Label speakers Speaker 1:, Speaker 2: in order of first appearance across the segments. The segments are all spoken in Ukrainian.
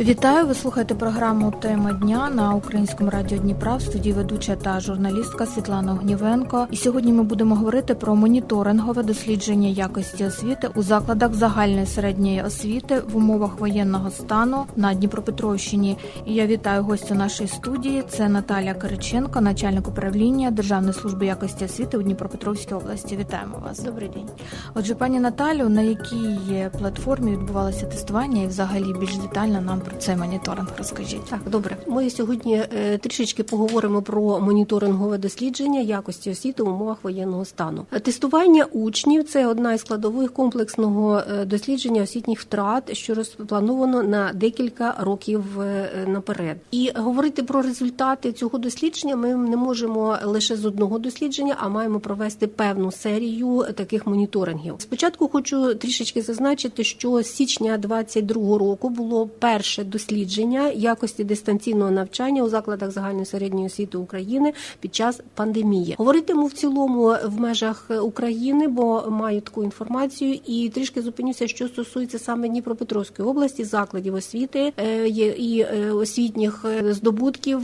Speaker 1: Вітаю! Ви слухаєте програму Тема дня на українському радіо Дніпра в студії ведуча та журналістка Світлана Огнівенко. І сьогодні ми будемо говорити про моніторингове дослідження якості освіти у закладах загальної середньої освіти в умовах воєнного стану на Дніпропетровщині. І я вітаю гостю нашої студії. Це Наталя Кириченко, начальник управління Державної служби якості освіти у Дніпропетровській області. Вітаємо вас.
Speaker 2: Добрий день.
Speaker 1: Отже, пані Наталю, на якій платформі відбувалося тестування, і взагалі більш детально нам про цей моніторинг розкажіть.
Speaker 2: Так, добре. Ми сьогодні е, трішечки поговоримо про моніторингове дослідження якості освіти в умовах воєнного стану. Тестування учнів це одна із складових комплексного е, дослідження освітніх втрат, що розплановано на декілька років е, наперед. І говорити про результати цього дослідження ми не можемо лише з одного дослідження, а маємо провести певну серію таких моніторингів. Спочатку хочу трішечки зазначити, що з січня 22 року було перше дослідження якості дистанційного навчання у закладах загальної середньої освіти України під час пандемії. Говоритиму в цілому в межах України, бо маю таку інформацію, і трішки зупинюся, що стосується саме Дніпропетровської області, закладів освіти е, і е, освітніх е, здобутків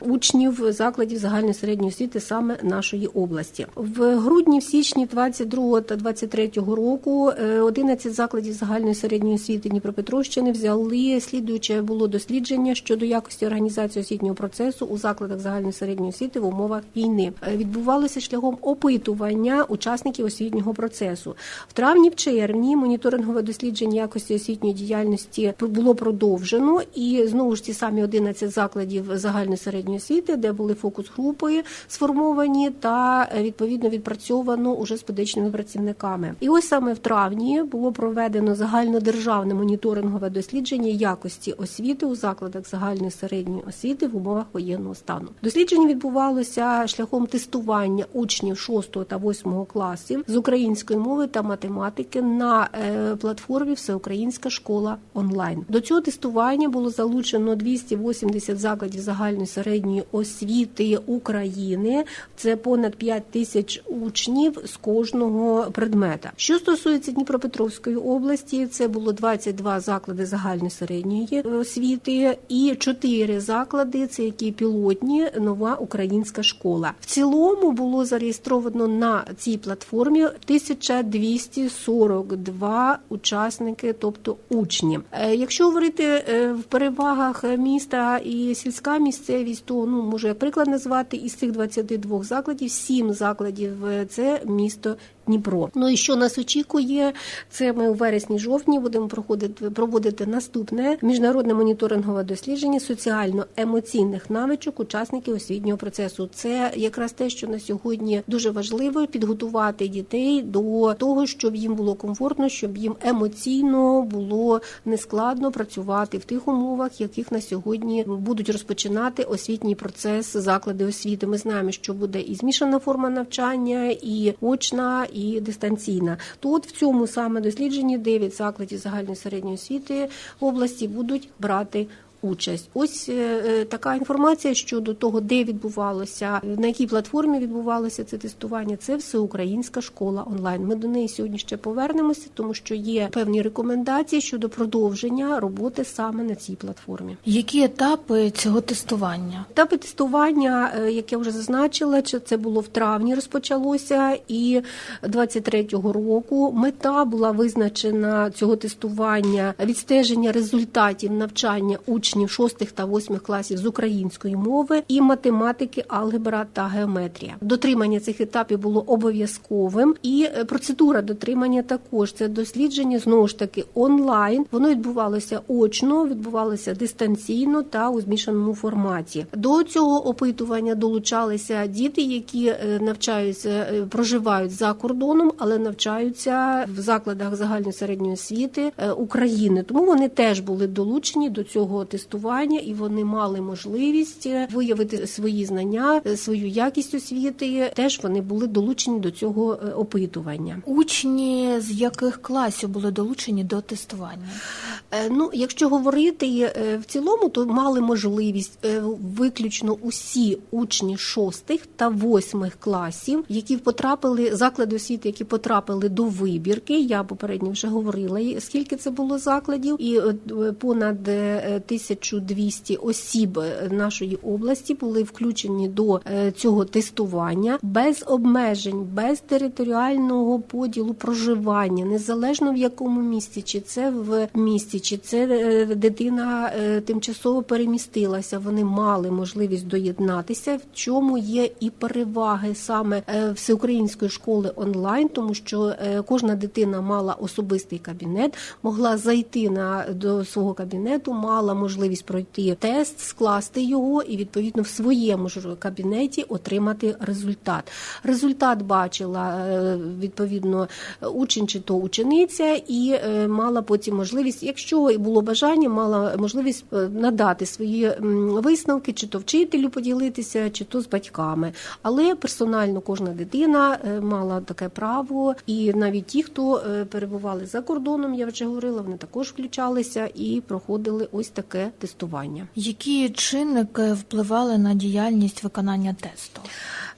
Speaker 2: учнів закладів загальної середньої освіти саме нашої області. В грудні, в січні 22 та 23 року е, 11 закладів загальної середньої освіти Дніпропетровщини взяли слідуюче було дослідження щодо якості організації освітнього процесу у закладах загальної середньої освіти в умовах війни. Е, Відбувалося шляхом опитування учасників освітнього процесу. В травні, в червні моніторингове дослідження якості освітньої діяльності було продовжено, і знову ж ті самі 11 закладів загальної середньої освіти, де були фокус-групи сформовані та е, відповідно відпрацьовано уже з педагогічними працівниками. І ось саме в травні було проведено загальнодержавне моніторингове дослідження якості освіти у закладах загальної середньої освіти в умовах воєнного стану. Дослідження відбувалося шляхом тестування учнів 6 та 8 класів з української мови та математики на е, платформі Всеукраїнська школа онлайн. До цього тестування було залучено 280 закладів загальної середньої освіти України. Це понад 5 тисяч учнів з кожного предмета. Що стосується Дніпропетровської області, це було 22 заклади загальної середньої освіти і 4 заклади, це які пілотні нова українська школа. В цілому було зареєстровано на цій платформі 1242 учасники, тобто учні. Е, Якщо говорити е, в перевагах міста і сільська місцевість, то ну можу я приклад назвати із цих 22 закладів, 7 закладів е, це місто. Дніпро. Ну і що нас очікує? Це ми у вересні-жовтні будемо проходити проводити наступне міжнародне моніторингове дослідження соціально-емоційних навичок учасників освітнього процесу. Це якраз те, що на сьогодні дуже важливо підготувати дітей до того, щоб їм було комфортно, щоб їм емоційно було нескладно працювати в тих умовах, яких на сьогодні будуть розпочинати освітній процес заклади освіти. Ми знаємо, що буде і змішана форма навчання, і очна, і дистанційна. Тут в цьому саме дослідженні 9 закладів загальної середньої освіти області будуть брати. Участь, ось е, е, така інформація щодо того, де відбувалося, на якій платформі відбувалося це тестування. Це всеукраїнська школа онлайн. Ми до неї сьогодні ще повернемося, тому що є певні рекомендації щодо продовження роботи саме на цій платформі.
Speaker 1: Які етапи цього тестування?
Speaker 2: Етапи тестування, е, як я вже зазначила, чи це було в травні, розпочалося, і 23-го року мета була визначена цього тестування відстеження результатів навчання учнів 6 та 8 класів з української мови і математики, алгебра та геометрія. Дотримання цих етапів було обов'язковим, і е, процедура дотримання також це дослідження знову ж таки онлайн. Воно відбувалося очно, відбувалося дистанційно та у змішаному форматі. До цього опитування долучалися діти, які е, навчаються, е, проживають за кордоном, але навчаються в закладах загальної середньої освіти України. Тому вони теж були долучені до цього тестування, і вони мали можливість е, виявити свої знання, е, свою якість освіти. Теж вони були долучені до цього е, опитування.
Speaker 1: Учні з яких класів були долучені до тестування?
Speaker 2: Ну, якщо говорити в цілому, то мали можливість виключно усі учні шостих та восьмих класів, які потрапили заклади освіти, які потрапили до вибірки. Я попередньо вже говорила, скільки це було закладів, і понад е, 1200 осіб е, нашої області були включені до е, цього тестування без обмежень, без територіального поділу проживання, незалежно в якому місті, чи це в місті, чи це е, дитина тимчасово перемістилася. Вони мали можливість доєднатися, в чому є і переваги саме всеукраїнської школи онлайн, тому що кожна дитина мала особистий кабінет, могла зайти на до свого кабінету, мала можливість пройти тест, скласти його і відповідно в своєму ж кабінеті отримати результат. Результат бачила е, відповідно учень чи то учениця, і е, мала потім можливість, якщо було бажання, мала можливість е, надати свої висновки, чи то вчителю поділитися, чи то з батьками. Але персонально кожна дитина мала таке право, і навіть ті, хто перебували за кордоном, я вже говорила, вони також включалися і проходили ось таке тестування.
Speaker 1: Які чинники впливали на діяльність виконання тесту?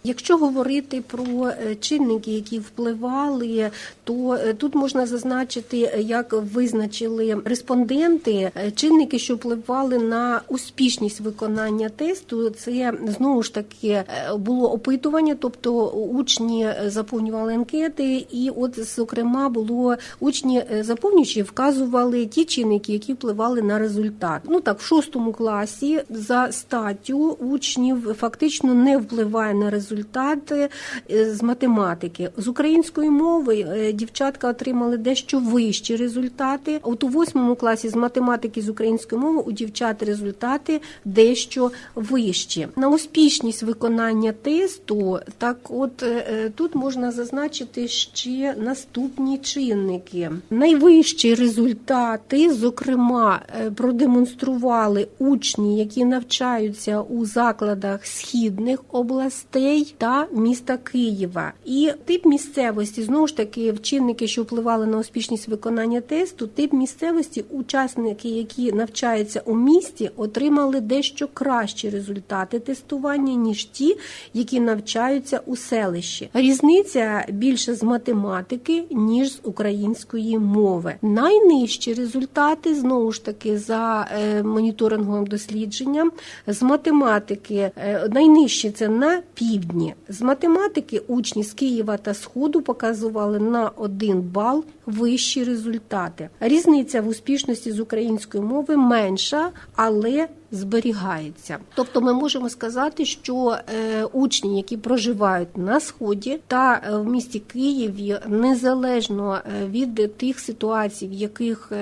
Speaker 2: Якщо говорити про е, чинники, які впливали, то е, тут можна зазначити, е, як визначили респонденти, чинники, що впливали на успішність виконання тесту. Це знову ж таки було опитування, тобто учні заповнювали анкети, і от зокрема було учні заповнюючи вказували ті чинники, які впливали на результат. Ну так, в шостому класі за статтю учнів фактично не впливає на результати е, з математики. З української мови е, дівчатка отримали дещо вищі результати. От у восьмому класі з математики з української мови у дівчат результати дещо вищі. На успішність виконання тесту, так от е, тут можна зазначити ще наступні чинники. Найвищі результати, зокрема, продемонстрували учні, які навчаються у закладах східних областей та міста Києва. І тип місцевості знову ж таки чинники, що впливали на успішність виконання тесту. Тип місцевості, учасники, які навчаються у місті, отримали дещо кращі результати тестування ніж ті, які навчаються у селищі. Різниця більше з математики ніж з української мови. Найнижчі результати знову ж таки за е, моніторинговим дослідженням з математики е, найнижчі це на півдні. З математики учні з Києва та Сходу показували на один бал вищі результати. Різниця в успішності з української мови менша, але зберігається. Тобто, ми можемо сказати, що е, учні, які проживають на сході та е, в місті Києві, незалежно е, від тих ситуацій, в яких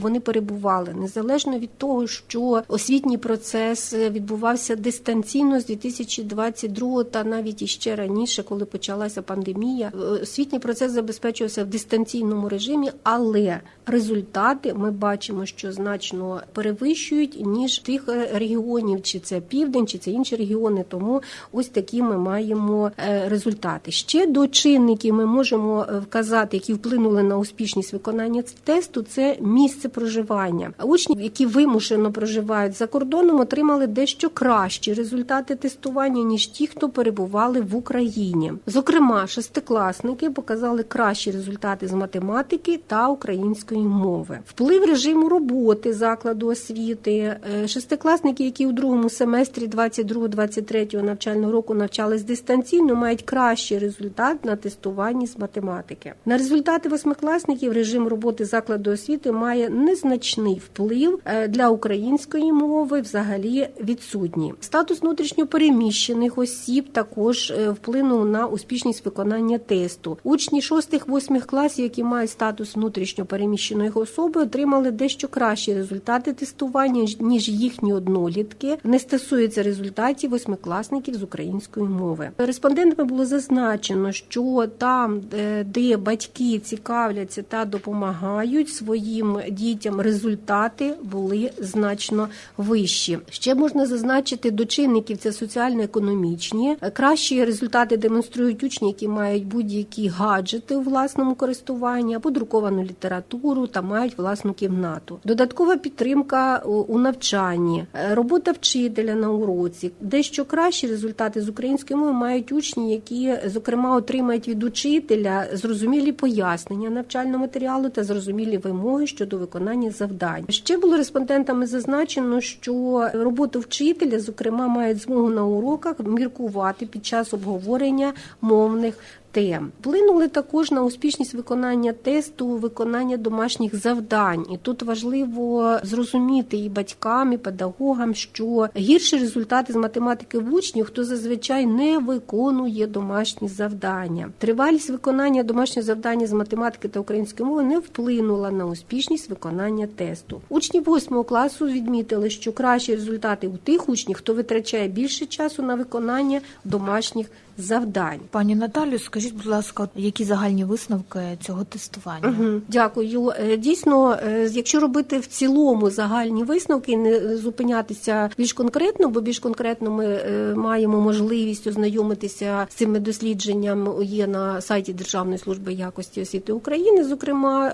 Speaker 2: вони перебували, незалежно від того, що освітній процес відбувався дистанційно з 2022 та навіть іще раніше, коли почалася пандемія, е, освітній процес забезпечувався в дистанційному режимі, але результати ми бачимо, що значно перевищують ніж тих е, регіонів, чи це південь, чи це інші регіони. Тому ось такі ми маємо е, результати. Ще до чинників ми можемо вказати, які вплинули на успішність виконання тесту. Це місце проживання. Учні, які вимушено проживають за кордоном, отримали дещо кращі результати тестування ніж ті, хто перебували в Україні. Зокрема, шестикласники показали кращі результати з математики та української мови. Вплив режиму роботи закладу освіти. Е, Шестикласники, які у другому семестрі 22-23 навчального року навчались дистанційно, мають кращий результат на тестуванні з математики. На результати восьмикласників режим роботи закладу освіти має незначний вплив е, для української мови, взагалі відсутній. Статус внутрішньопереміщених осіб також е, вплинув на успішність виконання тесту. Учні 6-8 класів, які мають статус внутрішньопереміщеної особи, отримали дещо кращі результати тестування ніж їхні однолітки, не стосується результатів восьмикласників з української мови. Респондентами було зазначено, що там, е, де батьки цікавляться та допомагають своїм дітям, результати були значно вищі. Ще можна зазначити до чинників це соціально-економічні. Кращі результати демонструють учні, які мають будь-які гаджети у власному користуванні або друковану літературу та мають власну кімнату. Додаткова підтримка у- у навчанні, е, робота вчителя на уроці. Дещо кращі результати з української мови мають учні, які зокрема отримають від учителя зрозумілі пояснення навчального матеріалу та зрозумілі вимоги щодо виконання завдань. Ще було респондентами зазначено, що роботу вчителя, зокрема, мають змогу на уроках міркувати під час обговорення мовних. Тем вплинули також на успішність виконання тесту, виконання домашніх завдань, і тут важливо зрозуміти і батькам, і педагогам, що гірші результати з математики в учнів, хто зазвичай не виконує домашні завдання. Тривалість виконання домашнього завдання з математики та української мови не вплинула на успішність виконання тесту. Учні 8 класу відмітили, що кращі результати у тих учнів, хто витрачає більше часу на виконання домашніх завдань.
Speaker 1: Пані Наталю, скажіть, будь ласка, які загальні висновки цього тестування?
Speaker 2: Мгм, Дякую. Е, Дійсно, е, якщо робити в цілому загальні висновки, не зупинятися більш конкретно, бо більш конкретно ми е, маємо можливість ознайомитися з цими дослідженням є на сайті Державної служби якості освіти України. Зокрема,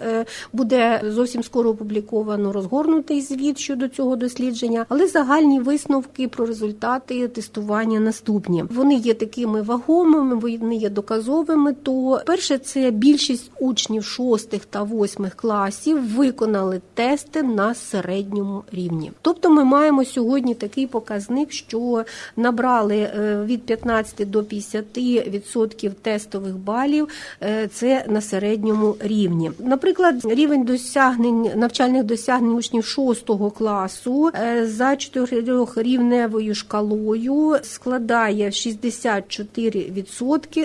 Speaker 2: буде зовсім скоро опубліковано розгорнутий звіт щодо цього дослідження, але загальні висновки про результати тестування наступні. Вони є такими вагомими, вони є доказовими. То перше, це більшість учнів шостих та восьмих класів виконали тести на середньому рівні. Тобто, ми маємо сьогодні такий показник, що набрали е, від 15 до 50% тестових балів. е, Це на середньому рівні. Наприклад, рівень досягнень навчальних досягнень учнів 6 класу е, за чотирьохрівневою шкалою складає 64%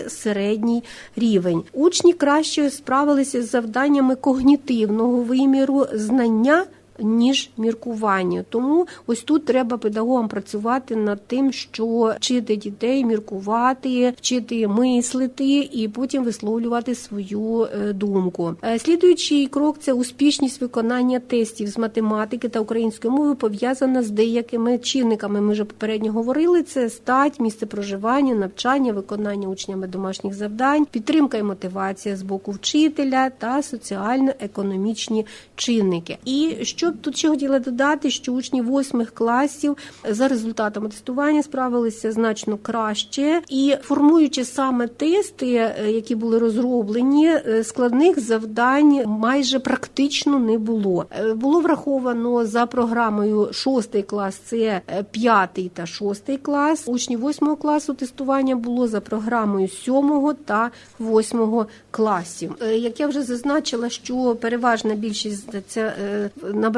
Speaker 2: середній рівень. Учні краще справилися з завданнями когнітивного виміру знання. Ніж міркування, тому ось тут треба педагогам працювати над тим, що вчити дітей міркувати, вчити мислити і потім висловлювати свою е, думку. Е, Слідуючий крок це успішність виконання тестів з математики та української мови пов'язана з деякими чинниками. Ми вже попередньо говорили. Це стать, місце проживання, навчання, виконання учнями домашніх завдань, підтримка і мотивація з боку вчителя та соціально-економічні чинники. І що тут ще хотіла додати, що учні восьмих класів за результатами тестування справилися значно краще і формуючи саме тести, е, які були розроблені, е, складних завдань майже практично не було. Е, Було враховано за програмою шостий клас, це п'ятий та шостий клас. Учні восьмого класу тестування було за програмою сьомого та восьмого класів. Як я вже зазначила, що переважна більшість це е,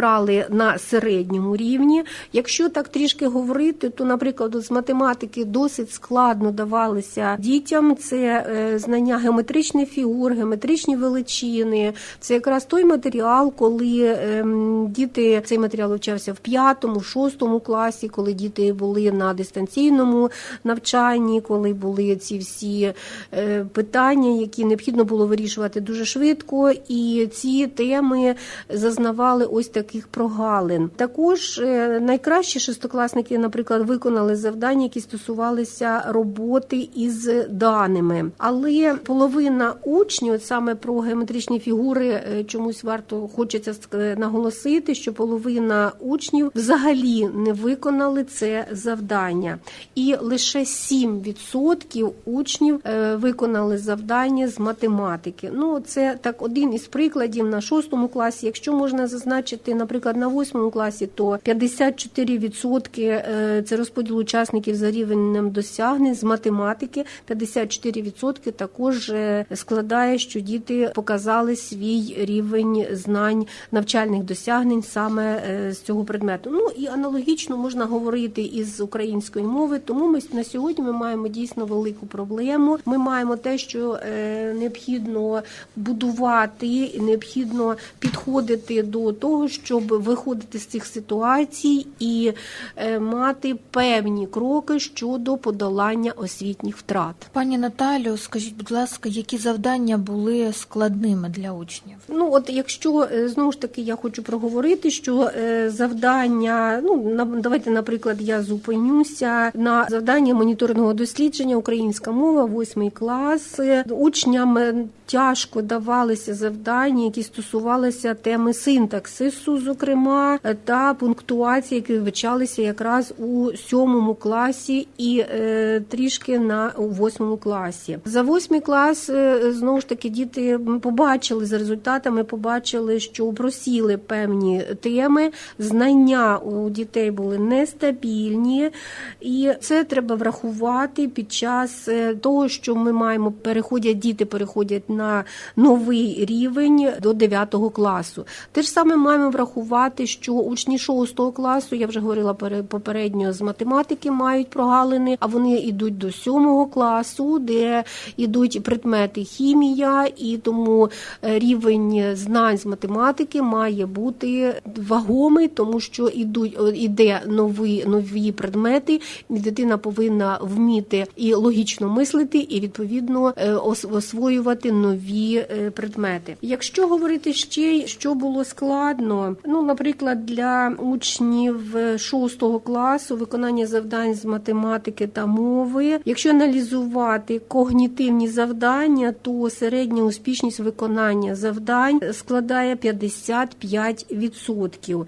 Speaker 2: набрали на середньому рівні. Якщо так трішки говорити, то, наприклад, з математики досить складно давалися дітям. Це е, знання геометричних фігур, геометричні величини. Це якраз той матеріал, коли ем, діти цей матеріал вивчався в п'ятому, шостому класі, коли діти були на дистанційному навчанні, коли були ці всі е, питання, які необхідно було вирішувати дуже швидко, і ці теми зазнавали ось таких прогалин. Також е, найкращі шестикласники, наприклад, виконали завдання, які стосувалися роботи із даними. Але половина учнів, от саме про геометричні фігури, е, чомусь варто хочеться наголосити, що половина учнів взагалі не виконали це завдання, і лише 7% учнів е, виконали завдання з математики. Ну це так один із прикладів на шостому класі. Якщо можна зазначити, наприклад, на восьмому класі, то 54% е, це розподіл учасників за рівнем досягнень з математики. 54% також е, складає, що діти показали свій рівень знань навчальних досягнень саме е, з цього предмету. Ну і аналогічно можна говорити із української мови. Тому ми на сьогодні ми маємо дійсно велику проблему. Ми маємо те, що необхідно будувати, необхідно підходити до того, щоб виходити з цих ситуацій і е, мати певні кроки щодо подолання освітніх втрат.
Speaker 1: Пані Наталю, скажіть, будь ласка, які завдання були складними для учнів?
Speaker 2: Ну, от якщо е, знову ж таки я хочу проговорити, що е, завдання, ну давайте, наприклад, я зупинюся на завдання моніторингового дослідження українська мова, восьмий клас. Учням тяжко давалися завдання, які стосувалися теми синтаксису, зокрема, е, та пунктуації, які вивчалися якраз у сьомому класі і е, трішки на у восьмому класі. За восьмий клас е, знову ж таки діти побачили за результатами, побачили, що просіли певні теми. Знання у дітей були нестабільні, і це треба врахувати під час того, що ми маємо переходять діти, переходять на новий рівень до 9 класу. Те ж саме маємо врахувати, що учні 6 класу, я вже говорила пере- попередньо з математики, мають прогалини, а вони йдуть до 7 класу, де йдуть предмети хімія, і тому е, рівень знань з математики має бути вагомий, тому що ідуть о, іде нові нові предмети, і дитина повинна вміти і логічно мислити, і відповідно е, освоювати нові е, предмети. Якщо говорити ще, що було складно, ну наприклад, для учнів 6 класу виконання завдань з математики та мови. Якщо аналізувати когнітивні завдання, то середня успішність виконання завдань складає 55%.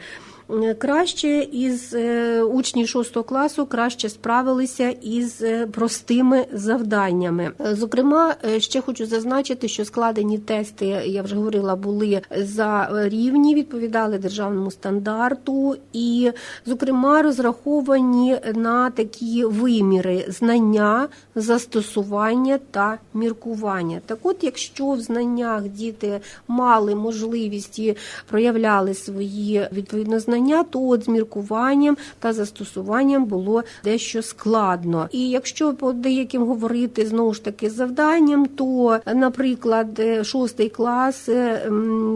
Speaker 2: Е, Краще із е, учні 6 класу краще справилися із е, простими завданнями. Зокрема, ще хочу зазначити, що складені тести, я вже говорила, були за рівні, відповідали державному стандарту, і, зокрема, розраховані на такі виміри знання, застосування та міркування. Так, от, якщо в знаннях діти мали можливість і проявляли свої відповідно знання, то от з міркуванням та застосуванням було дещо складно. І якщо по деяким говорити знову ж таки завданням, то, наприклад, е, шостий клас е,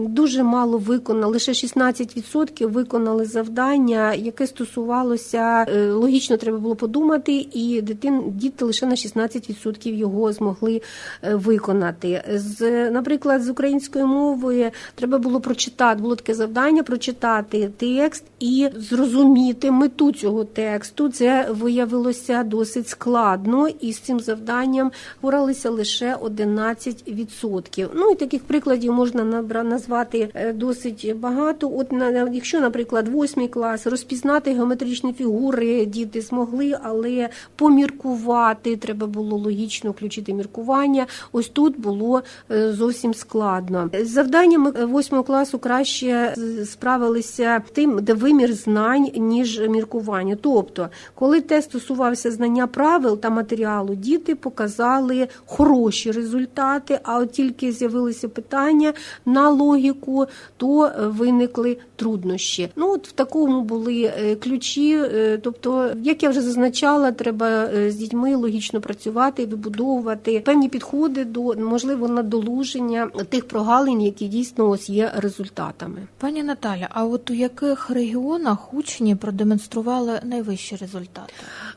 Speaker 2: дуже мало виконали, лише 16% виконали завдання, яке стосувалося е, логічно, треба було подумати, і дитин діти лише на 16% його змогли виконати. З, наприклад, з української мови треба було прочитати, було таке завдання прочитати текст і зрозуміти мету цього тексту. Це виявилося досить складно, і з цим завданням впоралися лише 11%. Ну і таких прикладів можна назвати е, досить багато. От на якщо, наприклад, восьмий клас розпізнати геометричні фігури діти змогли, але поміркувати треба було логічно включити міркування. Ось тут було е, зовсім складно. З завданнями е, восьмого класу краще справилися тим, де вимір знань ніж міркування. Тобто, коли тест стосувався знання правил та матеріалу, діти показали хороші результати. А от тільки з'явилися питання на логіку, то е, виникли труднощі. Ну от в такому були е, ключі. е, Тобто, як я вже зазначала, треба з дітьми логічно працювати, вибудовувати певні підходи до можливо надолуження тих прогалин, які дійсно ось є результатами.
Speaker 1: Пані Наталя, а от у яких регіонах учні продемонстрували найвищі результати?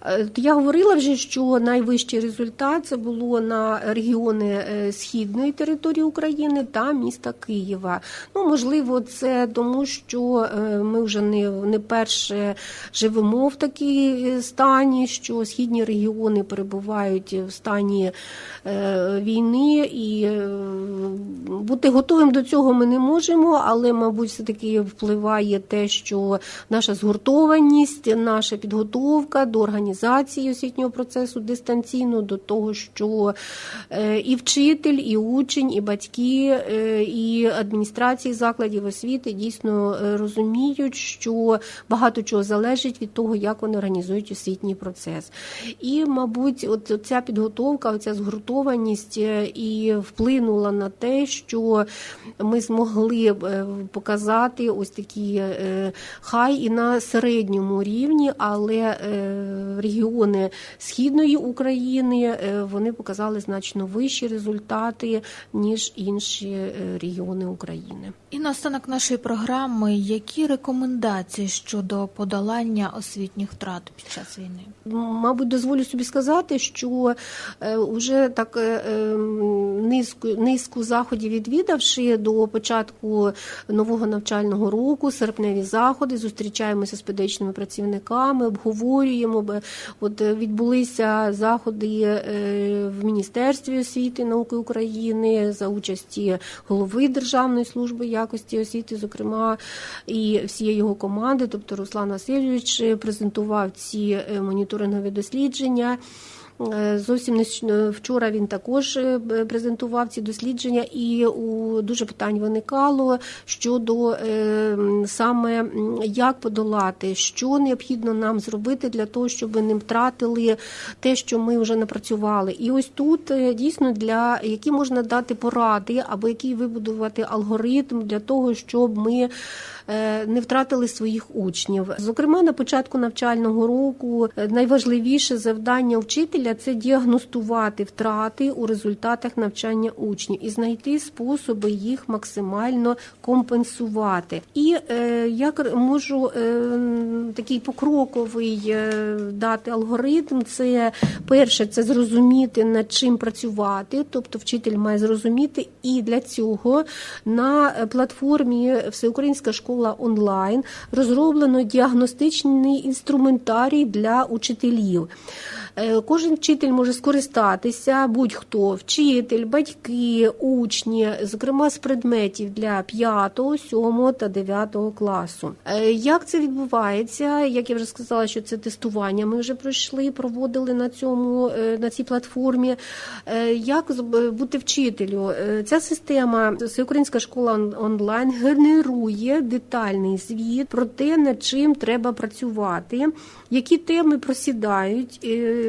Speaker 2: Е, Я говорила вже, що найвищий результат це було на регіони е, східної території України та міста Києва. Ну можливо, це тому, що е, ми вже не, не перше живемо в такій стані, що східні регіони перебувають в стані війни, і бути готовим до цього ми не можемо, але, мабуть, все таки впливає те, що наша згуртованість, наша підготовка до організації освітнього процесу дистанційно, до того, що е, і вчитель, і учень, і батьки, е, і адміністрації закладів освіти дійсно е, розуміють, що багато чого залежить від того, як вони організують освітній процес. І, мабуть, от ця підготовка, ця згуртованість і вплинула на те, що ми змогли показати ось такі хай і на середньому рівні, але регіони східної України е, вони показали значно вищі результати ніж інші е, регіони України.
Speaker 1: І наостанок нашої програми, які рекомендації щодо подолання освітніх втрат під час війни?
Speaker 2: Мабуть, дозволю собі сказати, що вже так е, е, низку, низку заходів відвідавши до початку нового навчального року, серпневі заходи, зустрічаємося з педагогічними працівниками, обговорюємо. От е, відбулися заходи е, в Міністерстві освіти науки України за участі голови Державної служби якості освіти, зокрема, і всієї його команди, тобто Руслан Васильович презентував ці е, моніторингові дослідження. Е, Зовсім не вчора він також е, презентував ці дослідження, і у дуже питань виникало щодо е, саме як подолати, що необхідно нам зробити для того, щоб не втратили те, що ми вже напрацювали. І ось тут е, дійсно для які можна дати поради, або який вибудувати алгоритм для того, щоб ми не втратили своїх учнів. Зокрема, на початку навчального року найважливіше завдання вчителя це діагностувати втрати у результатах навчання учнів і знайти способи їх максимально компенсувати. І е, я можу е, такий покроковий е, дати алгоритм. Це перше, це зрозуміти над чим працювати, тобто вчитель має зрозуміти, і для цього на платформі Всеукраїнська школа онлайн розроблено діагностичний інструментарій для учителів. Е, Кожен вчитель може скористатися, будь-хто, вчитель, батьки, учні, зокрема з предметів для 5, 7 та 9 класу. Е, Як це відбувається? Як я вже сказала, що це тестування ми вже пройшли, проводили на цьому е, на цій платформі. Як бути вчителю? Ця система Всеукраїнська школа онлайн генерує детальний звіт про те, над чим треба працювати, які теми просідають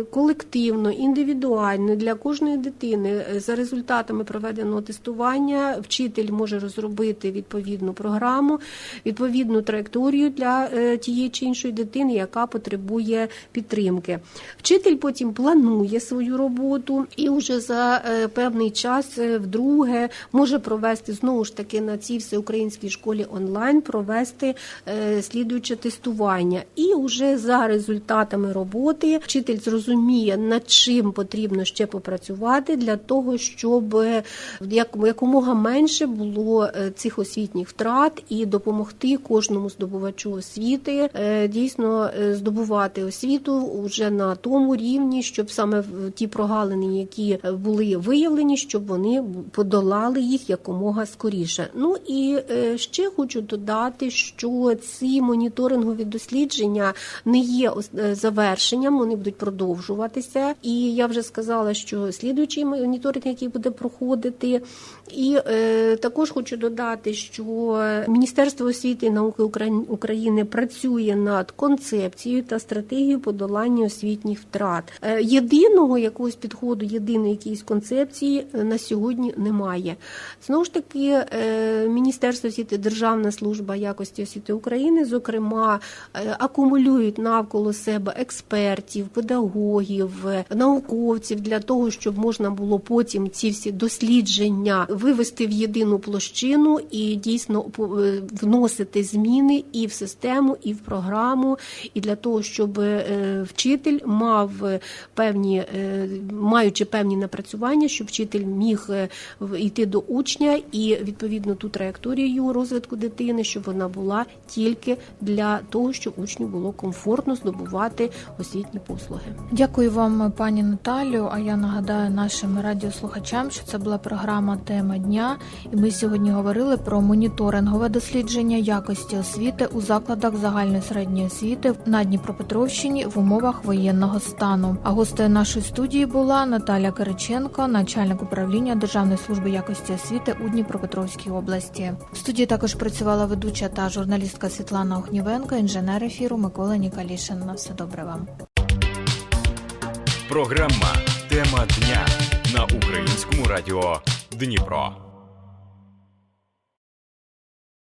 Speaker 2: колективно, індивідуально для кожної дитини. Е, За результатами проведеного тестування вчитель може розробити відповідну програму, відповідну траєкторію для е, тієї чи іншої дитини, яка потребує підтримки. Вчитель потім планує свою роботу і вже за е, певний час вдруге може провести знову ж таки на цій всеукраїнській школі онлайн провести слідуюче тестування. І вже за результатами роботи вчитель зрозуміє, над чим потрібно ще попрацювати для того, щоб е, як- якомога менше було е, цих освітніх втрат і допомогти кожному здобувачу освіти е, дійсно здобувати освіту вже на тому рівні, щоб саме ті прогалини, які були виявлені, щоб вони подолали їх якомога скоріше. Ну і ще хочу додати, що ці моніторингові дослідження не є завершенням, вони будуть продовжуватися. І я вже сказала, що слідуючий моніторинг, який буде проходити, і е, також хочу додати, що Міністерство освіти і науки України працює над концепцією та стратегією подолання освітніх втрат. Е, єдиного якогось підходу, єдиної якоїсь концепції е, на сьогодні немає. Знову ж таки, е, Міністерство освіти, Державна служба якості освіти України, зокрема, е, акумулюють навколо себе експертів, педагогів, е, науковців для того, щоб можна було потім ці всі дослідження вивести в єдину площину і дійсно е, вносити зміни і в систему, і в програму, і для того, щоб е, вчитель мав е, певні, маючи певні напрацювання, щоб вчитель міг йти до учня і відповідно ту траєкторію розвитку дитини, щоб вона була тільки для того, щоб учню було комфортно здобувати освітні послуги.
Speaker 1: Дякую вам, пані Наталю. А я нагадаю нашим радіослухачам, що це була програма Тема дня, і ми сьогодні говорили про моніторингове дослідження якості освіти у закладах загальної середньої освіти на Дніпропетровщині в умовах воєнного стану. А гостею нашої студії була Наталя Кириченко, начальник управління Державної служби якості освіти у Дніпропетровській області. В студії також працювала ведуча та журналістка Світлана Огнівенко, інженер ефіру Микола Нікалішин. На все добре вам.
Speaker 3: Програма Тема дня на українському радіо Дніпро.